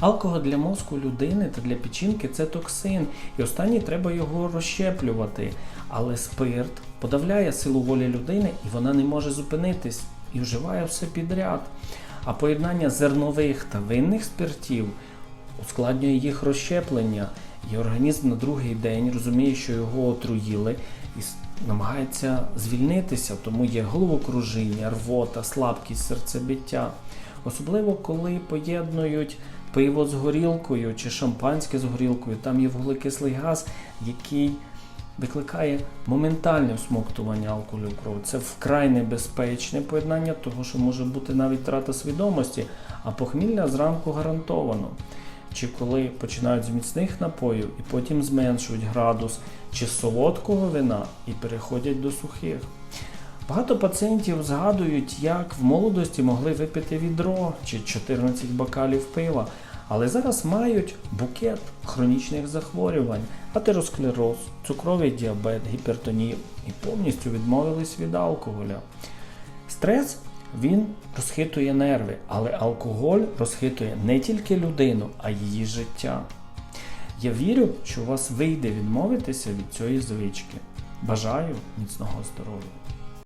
Алкоголь для мозку людини та для печінки це токсин, і останній треба його розщеплювати. Але спирт подавляє силу волі людини, і вона не може зупинитись і вживає все підряд. А поєднання зернових та винних спиртів ускладнює їх розщеплення, і організм на другий день розуміє, що його отруїли, і намагається звільнитися, тому є головокружіння, рвота, слабкість, серцебиття. Особливо коли поєднують пиво з горілкою чи шампанське з горілкою, там є вуглекислий газ, який викликає моментальне всмоктування алкоголю в кров. Це вкрай небезпечне поєднання, того що може бути навіть втрата свідомості, а похмілля зранку гарантовано. Чи коли починають з міцних напоїв і потім зменшують градус, чи солодкого вина і переходять до сухих. Багато пацієнтів згадують, як в молодості могли випити відро чи 14 бокалів пива, але зараз мають букет хронічних захворювань, атеросклероз, цукровий діабет, гіпертонію і повністю відмовились від алкоголя. Стрес він розхитує нерви, але алкоголь розхитує не тільки людину, а її життя. Я вірю, що у вас вийде відмовитися від цієї звички. Бажаю міцного здоров'я!